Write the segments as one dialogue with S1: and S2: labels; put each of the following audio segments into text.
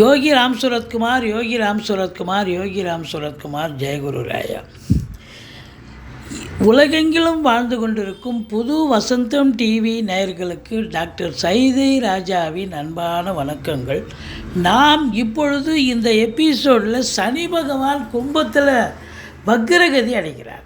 S1: யோகி ராம் சுரத்குமார் யோகி ராம் சுரத்குமார் யோகி ராம் சுரத்குமார் ஜெயகுரு ராயா உலகெங்கிலும் வாழ்ந்து கொண்டிருக்கும் புது வசந்தம் டிவி நேயர்களுக்கு டாக்டர் சைதை ராஜாவின் அன்பான வணக்கங்கள். நாம் இப்பொழுது இந்த எபிசோடில் சனி பகவான் கும்பத்தில் வக்ரகதி அடைகிறார்.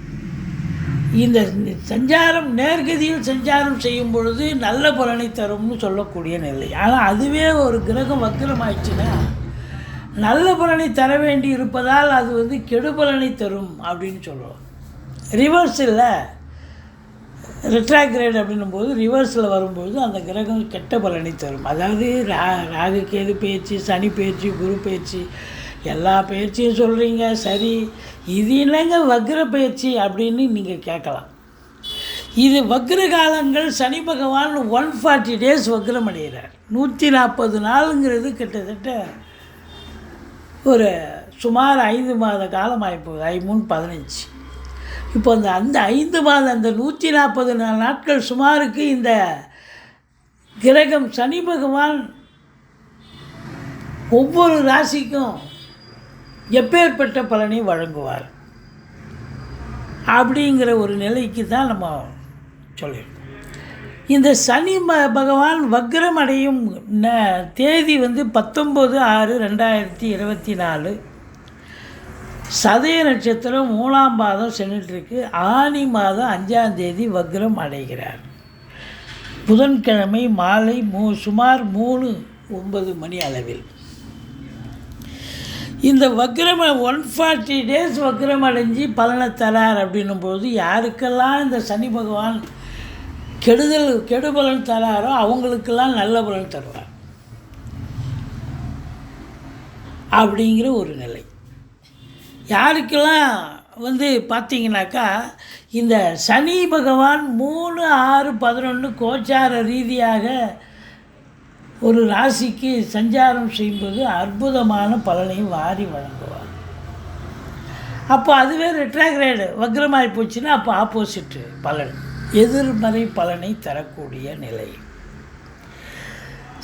S1: இந்த சஞ்சாரம் நேர்கதியில் சஞ்சாரம் செய்யும் பொழுது நல்ல பலனை தரும்னு சொல்லக்கூடிய நிலை. ஆனால் அதுவே ஒரு கிரகம் வக்கிரமாயிடுச்சுன்னா நல்ல பலனை தர வேண்டி இருப்பதால் அது வந்து கெடு பலனை தரும் அப்படின்னு சொல்லுவோம் ரிவர்ஸில் ரிட்ராக்ரேட் அப்படின்னும் போது ரிவர்ஸில் வரும்போது அந்த கிரகம் கெட்ட பலனை தரும். அதாவது ரா ராகு கேது பேச்சு சனி பேச்சு குரு பேச்சு எல்லா பயிற்சியும் சொல்கிறீங்க சரி இது என்னங்க வக்ர பயிற்சி அப்படின்னு நீங்கள் கேட்கலாம். இது வக்ர காலங்கள் சனி பகவான் ஒன் ஃபார்ட்டி டேஸ் வக்ரம் அடைகிறார். நூற்றி நாற்பது நாளுங்கிறது கிட்டத்தட்ட ஒரு சுமார் ஐந்து மாத காலம் ஆகிப்போகுது ஐ மூணு பதினஞ்சு. இப்போ அந்த அந்த ஐந்து மாதம் அந்த நூற்றி நாற்பது நாட்கள் சுமாருக்கு இந்த கிரகம் சனி பகவான் ஒவ்வொரு ராசிக்கும் எப்பேற்பட்ட பலனை வழங்குவார்? அப்படிங்கிற ஒரு நிலைக்கு தான் நம்ம சொல்லியிருக்கோம். இந்த சனி ம பகவான் வக்ரம் அடையும் ந- தேதி வந்து பத்தொம்பது ஆறு ரெண்டாயிரத்தி இருபத்தி நாலு. சதய நட்சத்திரம் மூணாம் மாதம் சென்றுட்டுருக்கு. ஆனி மாதம் அஞ்சாம் தேதி வக்ரம் அடைகிறார். புதன்கிழமை மாலை மூ சுமார் மூணு ஒன்பது மணி அளவில். இந்த வக்ரம் ஒன் ஃபார்ட்டி டேஸ் வக்ரம் அடைஞ்சு பலனை தரார் அப்படின்னும் போது யாருக்கெல்லாம் இந்த சனி பகவான் கெடுதல் கெடுபலன் தராரோ அவங்களுக்கெல்லாம் நல்ல பலன் தருவார். அப்படிங்கிற ஒரு நிலை. யாருக்கெல்லாம் வந்து பார்த்தீங்கன்னாக்கா இந்த சனி பகவான் மூணு ஆறு பதினொன்று கோச்சார ரீதியாக ஒரு ராசிக்கு சஞ்சாரம் செய்யும்போது அற்புதமான பலனையும் வாரி வழங்குவார். அப்போ அதுவே ரெட்ராகிரேடு வக்ரமாகி போச்சுன்னா அப்போ ஆப்போசிட்டு பலன். எதிர்மறை பலனை தரக்கூடிய நிலை.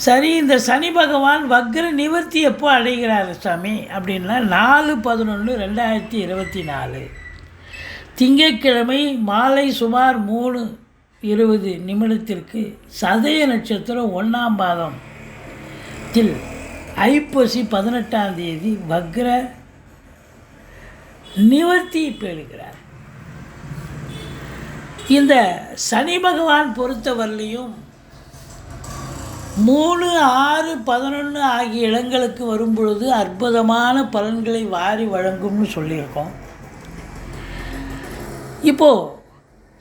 S1: சரி இந்த சனி பகவான் வக்ர நிவர்த்தி எப்போ அடைகிறார் சாமி? அப்படின்னா நாலு பதினொன்று ரெண்டாயிரத்தி இருபத்தி நாலு. திங்கட்கிழமை மாலை சுமார் மூணு இருபது நிமிடத்திற்கு சதய நட்சத்திரம் ஒன்றாம் பாதம். மாதத்தில் ஐப்பசி பதினெட்டாம் தேதி வக்ர நிவர்த்தி பெறுகிறார். இந்த சனி பகவான் பொறுத்தவரையிலையும் மூணு ஆறு பதினொன்று ஆகிய இடங்களுக்கு வரும் பொழுது அற்புதமான பலன்களை வாரி வழங்கும்னு சொல்லியிருக்கோம். இப்போது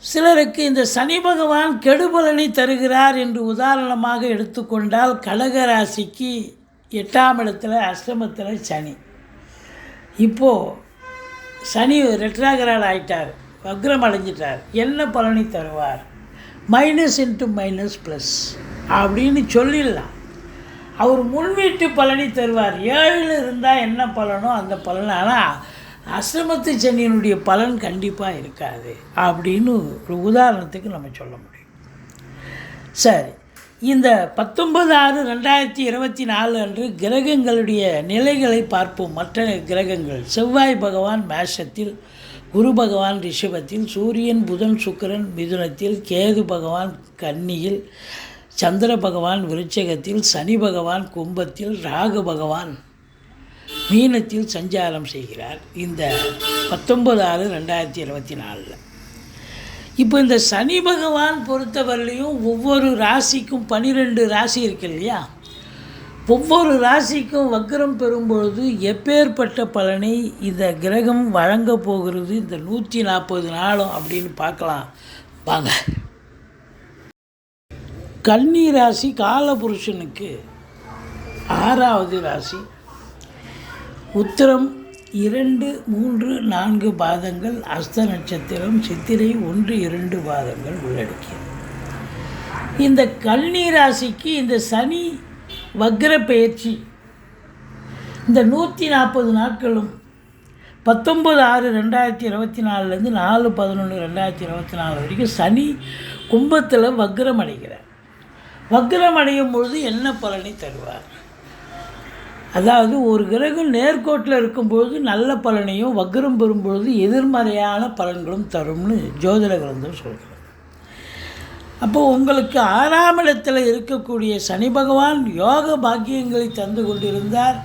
S1: சிலருக்கு இந்த சனி பகவான் கெடுபலனை தருகிறார் என்று உதாரணமாக எடுத்துக்கொண்டால் கடகராசிக்கு எட்டாம் இடத்துல அஷ்டமத்தில் சனி. இப்போது சனி ரெட்ராகரால் ஆயிட்டார் வக்ரம் அடைஞ்சிட்டார் என்ன பலனை தருவார்? மைனஸ் இன்ட்டு மைனஸ் ப்ளஸ் அப்படின்னு சொல்லிடலாம். அவர் முன்வீட்டு பலனை தருவார். ஏழில் இருந்தால் என்ன பலனோ அந்த பலன். ஆனால் அசிரமத்து சனியினுடைய பலன் கண்டிப்பாக இருக்காது அப்படின்னு ஒரு உதாரணத்துக்கு நம்ம சொல்ல முடியும். சரி இந்த பத்தொன்பது ஆறு ரெண்டாயிரத்தி இருபத்தி நாலு அன்று கிரகங்களுடைய நிலைகளை பார்ப்போம். மற்ற கிரகங்கள் செவ்வாய் பகவான் மேஷத்தில் குரு பகவான் ரிஷபத்தில் சூரியன் புதன் சுக்கிரன் மிதுனத்தில் கேது பகவான் கன்னியில் சந்திர பகவான் விருச்சகத்தில் சனி பகவான் கும்பத்தில் ராகு பகவான் மீனத்தில் சஞ்சாரம் செய்கிறார் இந்த பத்தொன்பது ஆறு ரெண்டாயிரத்தி இருபத்தி நாலில். இப்போ இந்த சனி பகவான் பொறுத்தவரையிலையும் ஒவ்வொரு ராசிக்கும் பன்னிரெண்டு ராசி இருக்கு இல்லையா? ஒவ்வொரு ராசிக்கும் வக்ரம் பெறும்பொழுது எப்பேற்பட்ட பலனை இந்த கிரகம் வழங்க போகிறது? இந்த நூற்றி நாற்பது நாளும் அப்படின்னு பார்க்கலாம். வாங்க. கன்னி ராசி காலபுருஷனுக்கு ஆறாவது ராசி உத்திரம் இரண்டு மூன்று நான்கு பாதங்கள் அஸ்த நட்சத்திரம் சித்திரை ஒன்று இரண்டு பாதங்கள் உள்ளடக்கியது. இந்த கல்நீராசிக்கு ராசிக்கு இந்த சனி வக்ர பெயர்ச்சி. இந்த நூற்றி நாற்பது நாட்களும் பத்தொம்பது ஆறு ரெண்டாயிரத்தி இருபத்தி நாலுலேருந்து நாலு பதினொன்று ரெண்டாயிரத்தி இருபத்தி நாலு வரைக்கும் சனி கும்பத்தில் வக்ரம் அடைகிறார். வக்ரம் அடையும் பொழுது என்ன பலனை தருவார்? அதாவது ஒரு கிரகம் நேர்கோட்டில் இருக்கும்பொழுது நல்ல பலனையும் வக்ரம் பெறும்பொழுது எதிர்மறையான பலன்களும் தரும்னு ஜோதிட கிரந்தம் சொல்கிறது. அப்போது உங்களுக்கு ஆறாம் இடத்தில் இருக்கக்கூடிய சனி பகவான் யோக பாக்கியங்களை தந்து கொண்டிருந்தார்.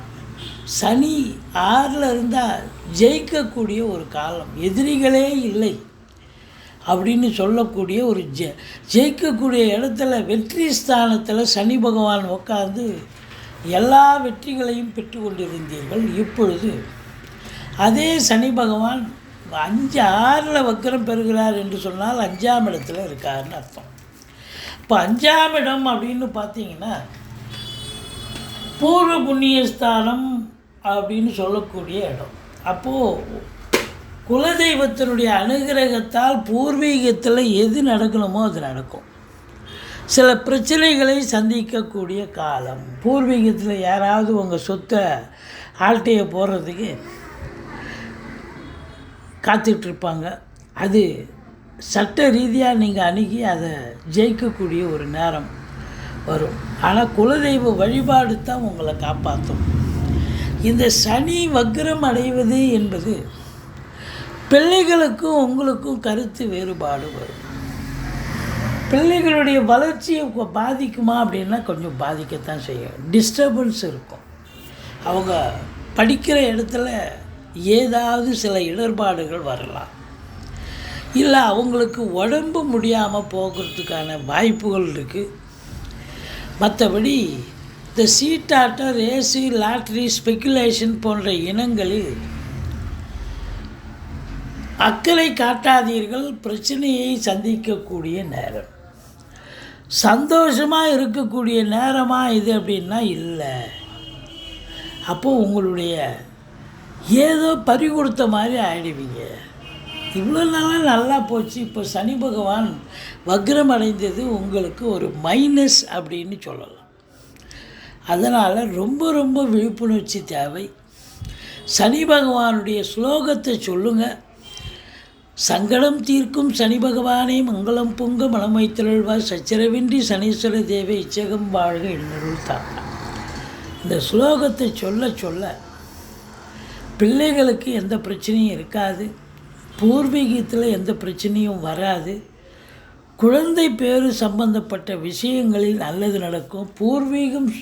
S1: சனி ஆறில் இருந்தால் ஜெயிக்கக்கூடிய ஒரு காலம் எதிரிகளே இல்லை அப்படின்னு சொல்லக்கூடிய ஒரு ஜெ ஜெயிக்கக்கூடிய இடத்துல வெற்றி ஸ்தானத்தில் சனி பகவான் உட்காந்து எல்லா வெற்றிகளையும் பெற்று கொண்டிருந்தீர்கள் இப்பொழுது. அதே சனி பகவான் அஞ்சு ஆறில் வக்கரம் பெறுகிறார் என்று சொன்னால் அஞ்சாம் இடத்துல இருக்காருன்னு அர்த்தம். இப்போ அஞ்சாம் இடம் அப்படின்னு பார்த்தீங்கன்னா பூர்வ புண்ணியஸ்தானம் அப்படின்னு சொல்லக்கூடிய இடம். அப்போது குலதெய்வத்தினுடைய அனுகிரகத்தால் பூர்வீகத்தில் எது நடக்கணுமோ அது நடக்கும். சில பிரச்சனைகளை சந்திக்கக்கூடிய காலம். பூர்வீகத்தில் யாராவது உங்கள் சொத்தை ஆல்ட்டையை போடுறதுக்கு காத்துட்ருப்பாங்க அது சட்ட ரீதியாக நீங்கள் அணுகி அதை ஜெயிக்கக்கூடிய ஒரு நேரம் வரும். ஆனால் குலதெய்வ வழிபாடு தான் உங்களை காப்பாற்றும் இந்த சனி வக்ரம் அடைவது என்பது பிள்ளைகளுக்கும் உங்களுக்கும் கருத்து வேறுபாடு வரும். பிள்ளைகளுடைய வளர்ச்சியை பாதிக்குமா அப்படின்னா கொஞ்சம் பாதிக்கத்தான் செய்யும். டிஸ்டர்பன்ஸ் இருக்கும். அவங்க படிக்கிற இடத்துல ஏதாவது சில இடர்பாடுகள் வரலாம். இல்லை அவங்களுக்கு உடம்பு முடியாமல் போகிறதுக்கான வாய்ப்புகள் இருக்குது மற்றபடி இந்த சீட்டாட்டம் ரேஸு லாட்ரி ஸ்பெக்குலேஷன் போன்ற இனங்களில் அக்கறை காட்டாதீர்கள். பிரச்சனையை சந்திக்கக்கூடிய நேரம். சந்தோஷமாக இருக்கக்கூடிய நேரமாக இது அப்படின்னா இல்லை. அப்போது உங்களுடைய ஏதோ பறி கொடுத்த மாதிரி ஆயிடுவீங்க. இவ்வளோ நாளாக நல்லா போச்சு. இப்போ சனி பகவான் வக்ரம் அடைந்தது உங்களுக்கு ஒரு மைனஸ் அப்படின்னு சொல்லலாம். அதனால் ரொம்ப ரொம்ப விழிப்புணர்ச்சி தேவை. சனி பகவானுடைய ஸ்லோகத்தை சொல்லுங்கள் சங்கடம் தீர்க்கும் சனி பகவானே மங்களம் பொங்க மனமை திரள்வார் சச்சரவின்றி சனீஸ்வர தேவை இச்சகம் வாழ்க என்னருள் தாங்க. இந்த ஸ்லோகத்தை சொல்ல சொல்ல பிள்ளைகளுக்கு எந்த பிரச்சனையும் இருக்காது. பூர்வீகத்தில் எந்த பிரச்சனையும் வராது. குழந்தை பேரு சம்பந்தப்பட்ட விஷயங்களில் நல்லது நடக்கும். பூர்வீகம்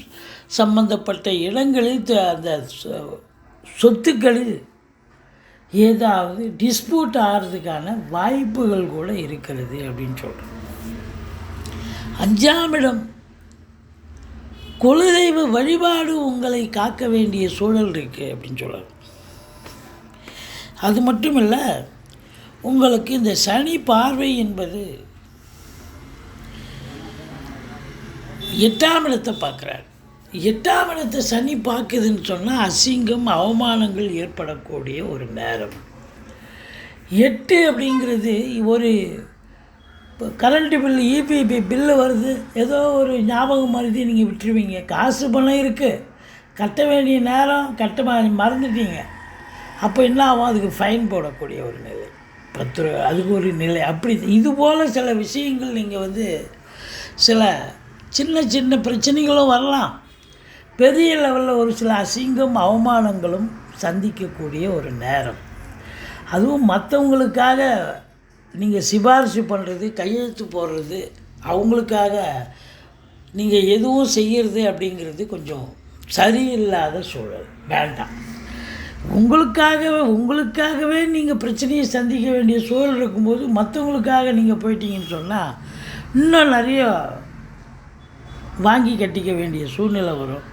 S1: சம்பந்தப்பட்ட இடங்களில் அந்த சொ- சொத்துக்களில் ஏதாவது டிஸ்பியூட் ஆகிறதுக்கான வாய்ப்புகள் கூட இருக்கிறது அப்படின்னு சொல்கிறேன் அஞ்சாம் இடம் குலதெய்வ வழிபாடு உங்களை காக்க வேண்டிய சூழல் இருக்குது அப்படின்னு சொல்லலாம் அது மட்டும் இல்லை உங்களுக்கு இந்த சனி பார்வை என்பது எட்டாம் இடத்தை பார்க்குறார். எட்டாம் இடத்தை சனி பார்க்குதுன்னு சொன்னால் அசிங்கம் அவமானங்கள் ஏற்படக்கூடிய ஒரு நேரம். எட்டு அப்படிங்கிறது ஒரு இப்போ கரண்ட்டு பில்லு இபிபி பில்லு வருது. ஏதோ ஒரு ஞாபகம் மருதி நீங்கள் விட்டுருவீங்க. காசு பணம் இருக்குது கட்ட வேண்டிய நேரம் கட்ட மறந்துட்டீங்க. அப்போ என்ன ஆகும்? அதுக்கு ஃபைன் போடக்கூடிய ஒரு நிலை. பத்து ரூபா அதுக்கு ஒரு நிலை. அப்படி இது போல் சில விஷயங்கள் நீங்கள் வந்து சில சின்ன சின்ன பிரச்சனைகளும் வரலாம். பெரிய லெவலில் ஒரு சில அசிங்கம் அவமானங்களும் சந்திக்கக்கூடிய ஒரு நேரம். அதுவும் மற்றவங்களுக்காக நீங்கள் சிபாரிசு பண்ணுறது கையெழுத்து போடுறது அவங்களுக்காக நீங்கள் எதுவும் செய்கிறது அப்படிங்கிறது கொஞ்சம் சரியில்லாத சூழல். வேண்டாம். உங்களுக்காகவே உங்களுக்காகவே நீங்கள் பிரச்சனையை சந்திக்க வேண்டிய சூழல் இருக்கும்போது மற்றவங்களுக்காக நீங்கள் போயிட்டீங்கன்னு சொன்னால் இன்னும் நிறைய வாங்கி கட்டிக்க வேண்டிய சூழ்நிலை வரும்.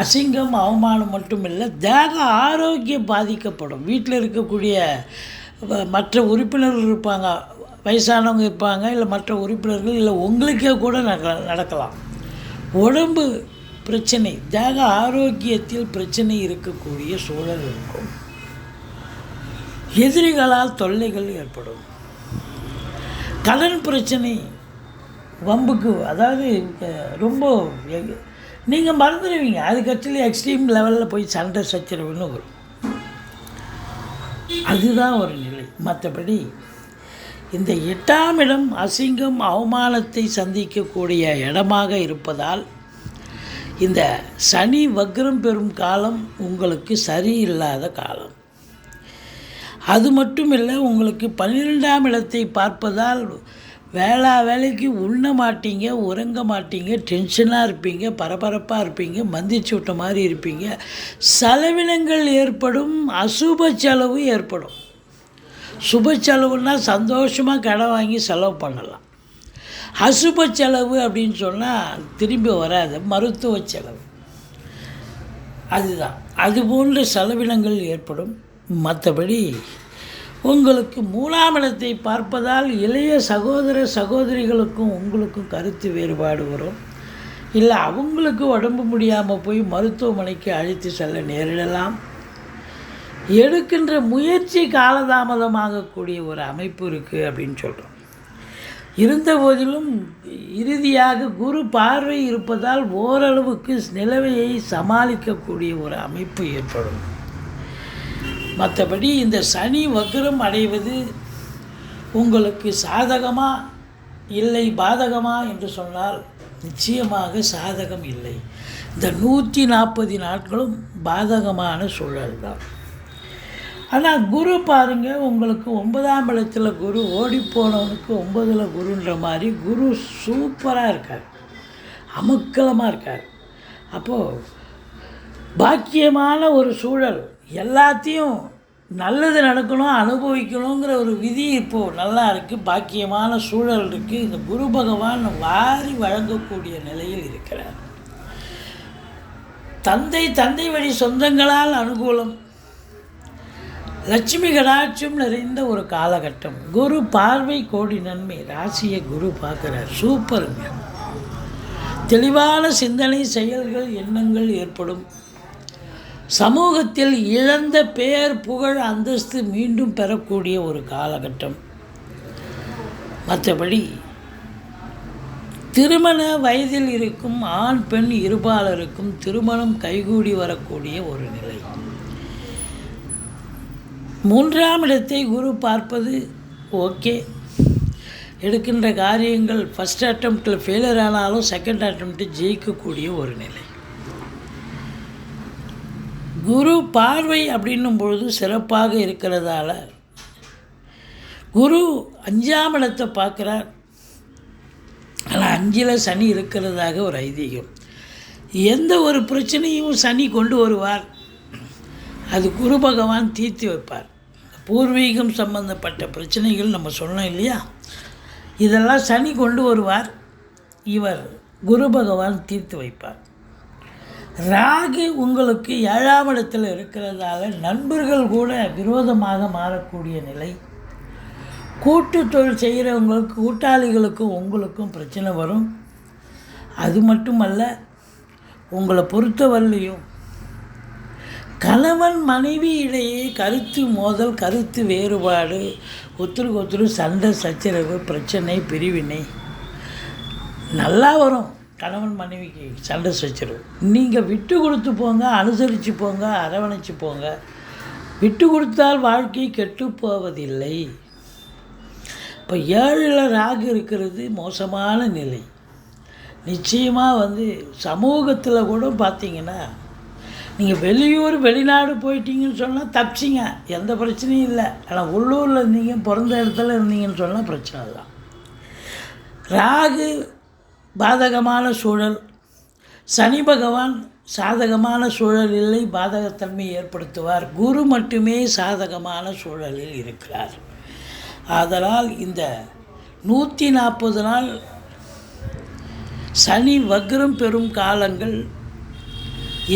S1: அசிங்கம் அவமானம் மட்டும் இல்லை தேக ஆரோக்கியம் பாதிக்கப்படும். வீட்டில் இருக்கக்கூடிய மற்ற உறுப்பினர்கள் இருப்பாங்க வயசானவங்க இருப்பாங்க இல்லை மற்ற உறுப்பினர்கள் இல்லை உங்களுக்கே கூட நட நடக்கலாம். உடம்பு பிரச்சனை தேக ஆரோக்கியத்தில் பிரச்சனை இருக்கக்கூடிய சூழல் இருக்கும். எதிரிகளால் தொல்லைகள் ஏற்படும். கடன் பிரச்சனை வம்புக்கு அதாவது ரொம்ப நீங்கள் மறந்துடுவீங்க. அதுக்கு ஆக்சுவலி எக்ஸ்ட்ரீம் லெவலில் போய் சண்டை சச்சரவுன்னு வரும். அதுதான் ஒரு நிலை. மற்றபடி இந்த எட்டாம் இடம் அசிங்கம் அவமானத்தை சந்திக்கக்கூடிய இடமாக இருப்பதால் இந்த சனி வக்ரம் பெறும் காலம் உங்களுக்கு சரியில்லாத காலம். அது மட்டும் இல்லை உங்களுக்கு பன்னிரெண்டாம் இடத்தை பார்ப்பதால் வேளா வேலைக்கு உண்ண மாட்டீங்க உறங்க மாட்டீங்க டென்ஷனாக இருப்பீங்க பரபரப்பாக இருப்பீங்க மந்திச்சு விட்ட மாதிரி இருப்பீங்க. செலவினங்கள் ஏற்படும் அசுப செலவு ஏற்படும். சுப செலவுன்னா சந்தோஷமாக கடன் வாங்கி செலவு பண்ணலாம். அசுப செலவு அப்படின்னு சொன்னால் திரும்பி வராது மருத்துவ செலவு. அதுதான். அது போன்ற செலவினங்கள் ஏற்படும். மற்றபடி உங்களுக்கு மூணாம் இடத்தை பார்ப்பதால் இளைய சகோதர சகோதரிகளுக்கும் உங்களுக்கும் கருத்து வேறுபாடு வரும். இல்லை அவங்களுக்கு உடம்பு முடியாமல் போய் மருத்துவமனைக்கு அழைத்து செல்ல நேரிடலாம். எடுக்கின்ற முயற்சி காலதாமதமாகக்கூடிய ஒரு அமைப்பு இருக்குது அப்படின்னு சொல்கிறோம் இருந்த போதிலும் இறுதியாக குரு பார்வை இருப்பதால் ஓரளவுக்கு நிலவையை சமாளிக்கக்கூடிய ஒரு அமைப்பு ஏற்படும். மற்றபடி இந்த சனி வக்ரம் அடைவது உங்களுக்கு சாதகமா இல்லை பாதகமா என்று சொன்னால் நிச்சயமாக சாதகம் இல்லை. இந்த நூற்றி நாற்பது நாட்களும் பாதகமான சூழல் தான். ஆனால் குரு பாருங்க உங்களுக்கு ஒன்பதாம் இடத்துல குரு ஓடிப்போனவனுக்கு ஒன்பதில் குருன்ற மாதிரி குரு சூப்பராக இருக்கார். அமுக்கலமாக இருக்கார். அப்போது பாக்கியமான ஒரு சூழல் எல்லாத்தையும் நல்லது நடக்கணும் அனுபவிக்கணுங்கிற ஒரு விதி இப்போது நல்லா இருக்குது பாக்கியமான சூழல் இருக்குது இந்த குரு பகவான் வாரி வழங்கக்கூடிய நிலையில் இருக்கிறார். தந்தை தந்தை வழி சொந்தங்களால் அனுகூலம். லட்சுமி கடாட்சியம் நிறைந்த ஒரு காலகட்டம். குரு பார்வை கோடி நன்மை ராசியை குரு பார்க்குறார். சூப்பருங்க. தெளிவான சிந்தனை செயல்கள் எண்ணங்கள் ஏற்படும். சமூகத்தில் இழந்த பெயர் புகழ் அந்தஸ்து மீண்டும் பெறக்கூடிய ஒரு காலகட்டம். மற்றபடி திருமண வயதில் இருக்கும் ஆண் பெண் இருபாலருக்கும் திருமணம் கைகூடி வரக்கூடிய ஒரு நிலை. மூன்றாம் இடத்தை குரு பார்ப்பது ஓகே. எடுக்கின்ற காரியங்கள் ஃபஸ்ட் அட்டம்ப்டில் ஃபெயிலியர் ஆனாலும் செகண்ட் அட்டம்ப்ட்டு ஜெயிக்கக்கூடிய ஒரு நிலை. குரு பார்வை அப்படின்னும் பொழுது சிறப்பாக இருக்கிறதால குரு அஞ்சாம் இடத்தை பார்க்குறார். அஞ்சில் சனி இருக்கிறதாக ஒரு ஐதீகம். எந்த ஒரு பிரச்சனையும் சனி கொண்டு வருவார். அது குரு பகவான் தீர்த்து வைப்பார். பூர்வீகம் சம்பந்தப்பட்ட பிரச்சனைகள் நம்ம சொன்னோம் இல்லையா? இதெல்லாம் சனி கொண்டு வருவார். இவர் குரு பகவான் தீர்த்து வைப்பார். ராகு உங்களுக்கு ஏழாம் இடத்தில் இருக்கிறதால நண்பர்கள் கூட விரோதமாக மாறக்கூடிய நிலை. கூட்டு தொழில் செய்கிறவங்களுக்கு கூட்டாளிகளுக்கும் உங்களுக்கும் பிரச்சனை வரும். அது மட்டுமல்ல உங்களை பொறுத்தவரையிலையும் கணவன் மனைவி இடையே கருத்து மோதல் கருத்து வேறுபாடு ஒத்துருக்கு ஒத்துரு சண்டை சச்சரவு பிரச்சனை பிரிவினை நல்லா வரும். கணவன் மனைவிக்கு சண்டை சச்சரவு. நீங்கள் விட்டு கொடுத்து போங்க அனுசரித்து போங்க அரவணைச்சு போங்க. விட்டு கொடுத்தால் வாழ்க்கை கெட்டு போவதில்லை. இப்போ ஏழில் ராகு இருக்கிறது மோசமான நிலை. நிச்சயமாக வந்து சமூகத்தில் கூட பார்த்தீங்கன்னா நீங்கள் வெளியூர் வெளிநாடு போயிட்டீங்கன்னு சொன்னால் தப்பிச்சிங்க. எந்த பிரச்சனையும் இல்லை. ஆனால் உள்ளூரில் இருந்தீங்க பிறந்த இடத்துல இருந்தீங்கன்னு சொன்னால் பிரச்சனை தான் ராகு பாதகமான சூழல். சனி பகவான் சாதகமான சூழல் இல்லை பாதகத்தன்மை ஏற்படுத்துவார். குரு மட்டுமே சாதகமான சூழலில் இருக்கிறார். ஆதலால் இந்த நூற்றி நாற்பது நாள் சனி வக்ரம் பெறும் காலங்கள்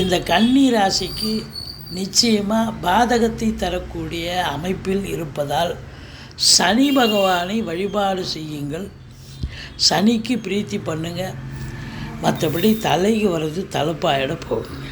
S1: இந்த கன்னி ராசிக்கு நிச்சயமாக பாதகத்தை தரக்கூடிய அமைப்பில் இருப்பதால் சனி பகவானை வழிபாடு செய்யுங்கள். சனிக்கு பிரீத்தி பண்ணுங்க. மற்றபடி தலைக்கு வர்றது தலைப்பாயிட போகுங்க.